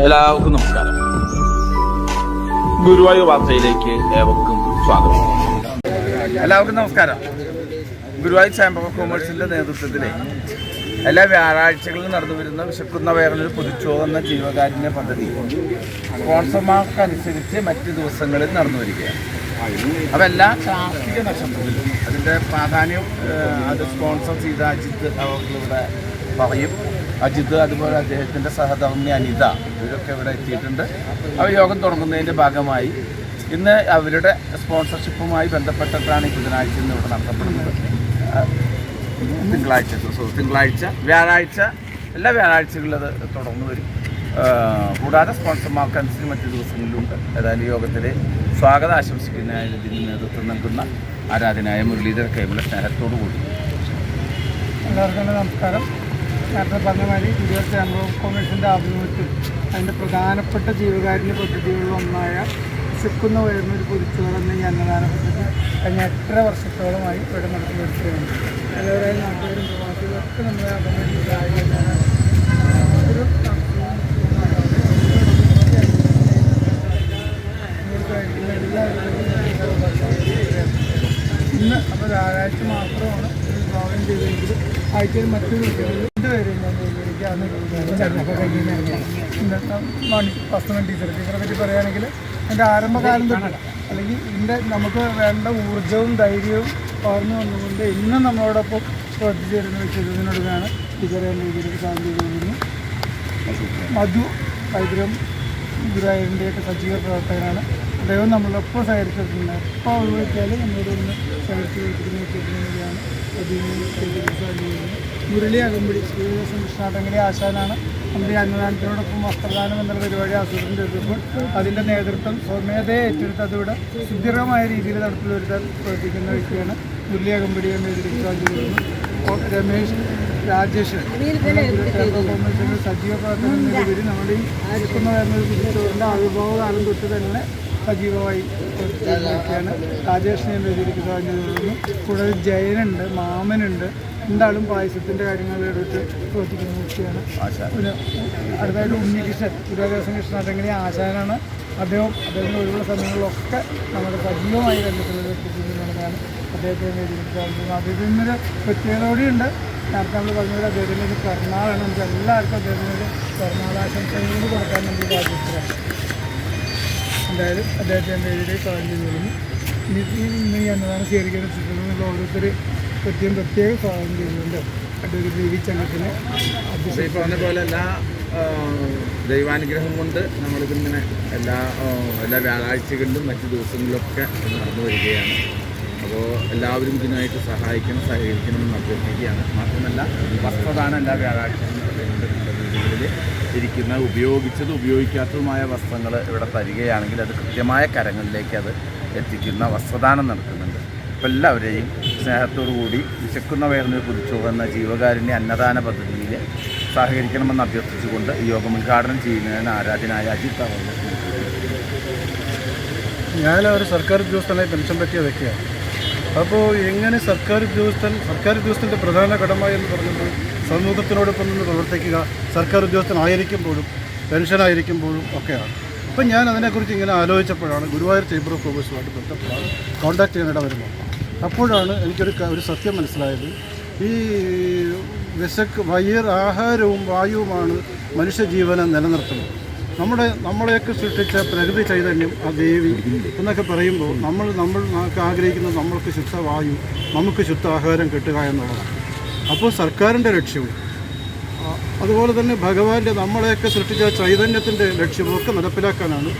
എല്ലാവർക്കും നമസ്കാരം. ഗുരുവായൂർ വാർത്തയിലേക്ക് ഏവർക്കും സ്വാഗതം. എല്ലാവർക്കും നമസ്കാരം. ഗുരുവായൂർ ചാമ്പർ ഓഫ് കൊമേഴ്സിന്റെ നേതൃത്വത്തിലെ എല്ലാ വ്യാഴാഴ്ചകളിലും നടന്നു വരുന്ന വിശക്കുന്ന പുതുച്ചോറ് എന്ന ജീവകാരുണ്യ പദ്ധതി സ്പോൺസർമാർക്കനുസരിച്ച് മറ്റ് ദിവസങ്ങളിൽ നടന്നു വരികയാണ് അപ്പോൾ എല്ലാ കാർഷിക നക്ഷത്രത്തിലും അതിന്റെ പ്രാധാന്യം അത് സ്പോൺസർ ചെയ്ത അജിത്ത് അവർക്കിവിടെ പറയും. അജിത്ത് അതുപോലെ അദ്ദേഹത്തിന്റെ സഹധർമ്മി അനിത ഇവരൊക്കെ ഇവിടെ എത്തിയിട്ടുണ്ട്. അവർ യോഗം തുടങ്ങുന്നതിന്റെ ഭാഗമായി ഇന്ന് അവരുടെ സ്പോൺസർഷിപ്പുമായി ബന്ധപ്പെട്ടിട്ടാണ് ബുധനാഴ്ച ഇന്ന് ഇവിടെ നടത്തപ്പെടുന്നത്. തിങ്കളാഴ്ച തിങ്കളാഴ്ച വ്യാഴാഴ്ച എല്ലാ വ്യാഴാഴ്ചകളിലും അത് തുടർന്ന് വരും. കൂടാതെ സ്പോൺസർമാർക്കനുസരിച്ച് മറ്റു ദിവസങ്ങളിലുണ്ട്. ഏതായാലും യോഗത്തിൽ സ്വാഗതം ആശംസിക്കുന്നതിന് ഇതിന് നേതൃത്വം നൽകുന്ന ആരാധനായ മുരളീധര കൈമുള്ള സ്നേഹത്തോടു കൂടി എല്ലാവർക്കും നമസ്കാരം. നേരത്തെ പറഞ്ഞ മാതിരി ഗുരുവായൂർ ചേംബർ ഓഫ് കൊമേഴ്സിന്റെ ആഭിമുഖ്യത്തിൽ അതിന്റെ പ്രധാനപ്പെട്ട ജീവകാരുണ്യ പദ്ധതികളിൽ ഒന്നായ വിശക്കുന്ന വരുന്ന ഒരു പൊതിച്ചോറ് എന്ന ഈ അന്നദാന പദ്ധതി കഴിഞ്ഞ എത്ര വർഷത്തോളമായി ഇവിടെ നടത്തി വരുത്തുകയാണ് എല്ലാവരും നാട്ടുകാരും പ്രവാസികളൊക്കെ നമ്മളെ ഒരു ഇന്ന് അപ്പോൾ വ്യാഴാഴ്ച മാത്രമാണ് ഇത് വിഭാവനം ചെയ്തെങ്കിൽ ആഴ്ചയിൽ മറ്റൊരു ദിവസങ്ങളിൽ രണ്ടുപേരും ഞാൻ ജോലിക്കാണ് ചടങ്ങൊക്കെ കഴിഞ്ഞ് ഇന്നത്തെ മണി വസ്തുവൻ ടീച്ചർ ടീച്ചറെ പറ്റി പറയുകയാണെങ്കിൽ എന്റെ ആരംഭകാലം തന്നെ അല്ലെങ്കിൽ ഇതിന്റെ നമുക്ക് വേണ്ട ഊർജവും ധൈര്യവും പകർന്നു വന്നുകൊണ്ട് ഇന്നും നമ്മളോടൊപ്പം പ്രവർത്തിച്ചു വരുന്ന വ്യക്തിത്വത്തിനോടാണ് ടീച്ചറെ എന്റെ ചെയ്തു കൊണ്ടിരുന്നു മധു വൈദ്യം ഗുരുവായൂരിന്റെയൊക്കെ സജീവ പ്രവർത്തകനാണ്. അദ്ദേഹം നമ്മളൊപ്പം സഹകരിച്ചിട്ടുണ്ട്. എപ്പോൾ ഒഴിവാക്കിയാലും നമ്മളോട് സഹകരിച്ച് കൊടുക്കുന്നതാണ് മുരളി അകമ്പടി ശ്രീനിവാസൻ കൃഷ്ണാട്ടങ്കലി ആശാനാണ്. നമ്മുടെ അന്നദാനത്തിനോടൊപ്പം വസ്ത്രദാനം എന്നുള്ള പരിപാടി ആസൂത്രണം ചെയ്തപ്പോൾ അതിന്റെ നേതൃത്വം സ്വമേധയെ ഏറ്റെടുത്ത് അതിവിടെ സുദൃഢമായ രീതിയിൽ നടത്തി വരുത്താൻ പ്രവർത്തിക്കുന്ന വ്യക്തിയാണ് മുരളി അകമ്പടി എന്ന ഇതിലേക്ക് രമേശ് രാജേഷ്. സജീവ പ്രവർത്തനം നമ്മുടെ ഈ ആയിരിക്കുന്ന ചോറിന്റെ ആവിർഭാവ കാലം തൊട്ട് തന്നെ സജീവമായി ഒക്കെയാണ് രാജേഷിനെ എഴുതിയിരിക്കുന്ന തോന്നുന്നു കൂടാതെ ജയനുണ്ട് മാമനുണ്ട്. എന്തായാലും പായസത്തിന്റെ കാര്യങ്ങൾ എടുത്ത് പ്രവർത്തിക്കുന്ന വ്യക്തിയാണ്. പിന്നെ അടുത്തായിട്ട് ഉണ്ണികൃഷ്ണൻ കൃഷ്ണൻ. കൃഷ്ണാട്ടങ്ങനെ ആശാനാണ്? അദ്ദേഹം അദ്ദേഹത്തിന് ഒഴിവുള്ള സമയങ്ങളിലൊക്കെ നമ്മുടെ സജീവമായി ബന്ധത്തിലുള്ള വ്യക്തിത്വമാണ് അദ്ദേഹത്തെ എഴുതിയിരിക്കുന്നത് അദ്ദേഹത്തിനൊരു പ്രത്യേകത കൂടിയുണ്ട് നേരത്തെ നമ്മൾ പറഞ്ഞത് അദ്ദേഹത്തിന്റെ ഒരു പിറന്നാളാണ്. നമുക്ക് എല്ലാവർക്കും അദ്ദേഹത്തിന്റെ കൂടി കൊടുക്കാൻ നമുക്ക് സാധിച്ചതാണ് എന്തായാലും അദ്ദേഹത്തിന്റെ എഴുതി ഈ ഇന്ന് ഈ അന്നദാനം സ്വീകരിക്കുന്ന ചിത്രങ്ങളിൽ ഓരോരുത്തർ പ്രത്യേകം പ്രത്യേകം ചെയ്യുന്നുണ്ട്. അതൊരു പക്ഷേ ഈ പറഞ്ഞ പോലെ എല്ലാ ദൈവാനുഗ്രഹം കൊണ്ട് നമ്മളിതിങ്ങനെ എല്ലാ എല്ലാ വ്യാഴാഴ്ചകളിലും മറ്റു ദിവസങ്ങളിലൊക്കെ നടന്നു വരികയാണ്. അപ്പോൾ എല്ലാവരും ഇതിനായിട്ട് സഹായിക്കണം സഹകരിക്കണം എന്ന് അഭ്യർത്ഥിക്കുകയാണ്. മാത്രമല്ല വസ്ത്രദാനം എല്ലാ വീടുകളിൽ ഇരിക്കുന്ന ഉപയോഗിച്ചത് ഉപയോഗിക്കാത്തതുമായ വസ്ത്രങ്ങൾ ഇവിടെ തരികയാണെങ്കിൽ അത് കൃത്യമായ കരങ്ങളിലേക്ക് അത് എത്തിക്കുന്ന വസ്ത്രദാനം നടക്കുന്നുണ്ട്. അപ്പോൾ എല്ലാവരെയും സ്നേഹത്തോടു കൂടി വിശക്കുന്ന വേർന്ന് കുതിച്ചു എന്ന ജീവകാരുണ്യ അന്നദാന പദ്ധതിയിൽ സഹകരിക്കണമെന്ന് അഭ്യർത്ഥിച്ചുകൊണ്ട് ഈ യോഗം ഉദ്ഘാടനം ചെയ്യുന്നതിന് ആരാധനായ അജിത് അവർ ഞാൻ ഒരു സർക്കാർ ഉദ്യോഗസ്ഥനായി പെൻഷൻ പറ്റിയ വ്യക്തിയാണ്. അപ്പോൾ എങ്ങനെ സർക്കാർ ഉദ്യോഗസ്ഥൻ സർക്കാർ ഉദ്യോഗസ്ഥന്റെ പ്രധാന കടമ എന്ന് പറയുന്നത് സമൂഹത്തിനോടൊപ്പം നിന്ന് പ്രവർത്തിക്കുക സർക്കാർ ഉദ്യോഗസ്ഥനായിരിക്കുമ്പോഴും പെൻഷനായിരിക്കുമ്പോഴും ഒക്കെയാണ്. അപ്പം ഞാൻ അതിനെക്കുറിച്ച് ഇങ്ങനെ ആലോചിച്ചപ്പോഴാണ് ഗുരുവായൂർ ചേംബർ ഓഫ് കോമേഴ്സുമായിട്ട് ബന്ധപ്പെട്ടാണ് കോൺടാക്ട് ചെയ്യാനിട വരുന്നത് അപ്പോഴാണ് എനിക്കൊരു ഒരു സത്യം മനസ്സിലായത്. ഈ വിശക്ക് വയർ ആഹാരവും വായുവുമാണ് മനുഷ്യജീവനെ നിലനിർത്തുന്നത്. നമ്മുടെ നമ്മളെയൊക്കെ സൃഷ്ടിച്ച പ്രകൃതി ചൈതന്യം ആ ദേവി എന്നൊക്കെ പറയുമ്പോൾ നമ്മൾ നമ്മൾ ആഗ്രഹിക്കുന്ന ആഗ്രഹിക്കുന്നത് നമ്മൾക്ക് ശുദ്ധവായു നമുക്ക് ശുദ്ധ ആഹാരം കിട്ടുക എന്നുള്ളതാണ്. അപ്പോൾ സർക്കാരിന്റെ ലക്ഷ്യവും അതുപോലെ തന്നെ ഭഗവാന്റെ നമ്മളെയൊക്കെ സൃഷ്ടിച്ച ചൈതന്യത്തിന്റെ ലക്ഷ്യവും ഒക്കെ നടപ്പിലാക്കാനാണ്